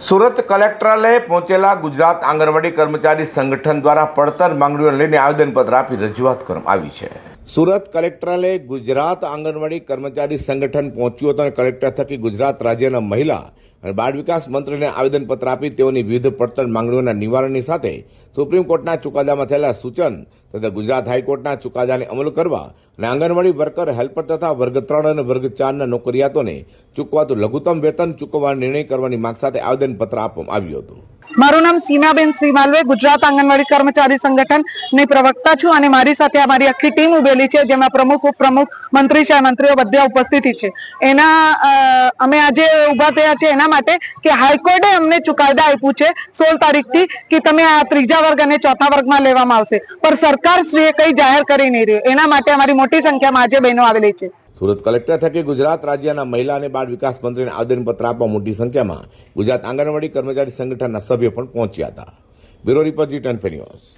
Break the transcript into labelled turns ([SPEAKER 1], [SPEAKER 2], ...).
[SPEAKER 1] સુરત કલેક્ટરાલયે પહોંચેલા ગુજરાત આંગણવાડી કર્મચારી સંગઠન દ્વારા પડતર માંગણીઓ લઈને આવેદનપત્ર આપી રજૂઆત કરવામાં આવી છે. સુરત કલેક્ટરાલય ગુજરાત આંગણવાડી કર્મચારી સંગઠન પહોંચ્યું હતું અને કલેક્ટર થકી ગુજરાત રાજ્યના મહિલા અને બાળ વિકાસ મંત્રીને આવેદનપત્ર આપી તેઓની વિવિધ પડતર માંગણીઓના નિવારણની સાથે સુપ્રીમ કોર્ટના ચુકાદામાં થયેલા સૂચન તથા ગુજરાત હાઈકોર્ટના ચુકાદાને અમલ કરવા અને આંગણવાડી વર્કર, હેલ્પર તથા વર્ગ ત્રણ અને વર્ગ ચારના નોકરિયાતોને ચૂકવાતું લઘુત્તમ વેતન ચૂકવવા નિર્ણય કરવાની માંગ સાથે આવેદનપત્ર આપવામાં આવ્યું હતું.
[SPEAKER 2] મારું નામ સીમાબેન શ્રીમાલવે, ગુજરાત આંગણવાડી કર્મચારી સંગઠનની પ્રવક્તા છું અને મારી સાથે અમારી આખી ટીમ ઉભેલી છે, જેમાં પ્રમુખ, ઉપપ્રમુખ, મંત્રી સાહેબ મંત્રીઓ બધા ઉપસ્થિતિ છે. એના અમે આજે ઊભા થયા છે એના માટે કે હાઈકોર્ટે અમને ચુકાદા આપ્યું છે સોળ તારીખથી કે તમે આ ત્રીજા વર્ગ અને ચોથા વર્ગમાં લેવામાં આવશે. પણ સરકાર શ્રીએ કઈ જાહેર કરી નહીં રહ્યું. એના માટે અમારી મોટી સંખ્યામાં આજે બહેનો આવેલી છે.
[SPEAKER 1] સુરત કલેક્ટર થકી ગુજરાત રાજ્યના મહિલા અને બાળ વિકાસ મંત્રીને આવેદનપત્ર આપવા મોટી સંખ્યામાં ગુજરાત આંગણવાડી કર્મચારી સંગઠનના સભ્યો પણ પહોંચ્યા હતા. Bureau report G ten news.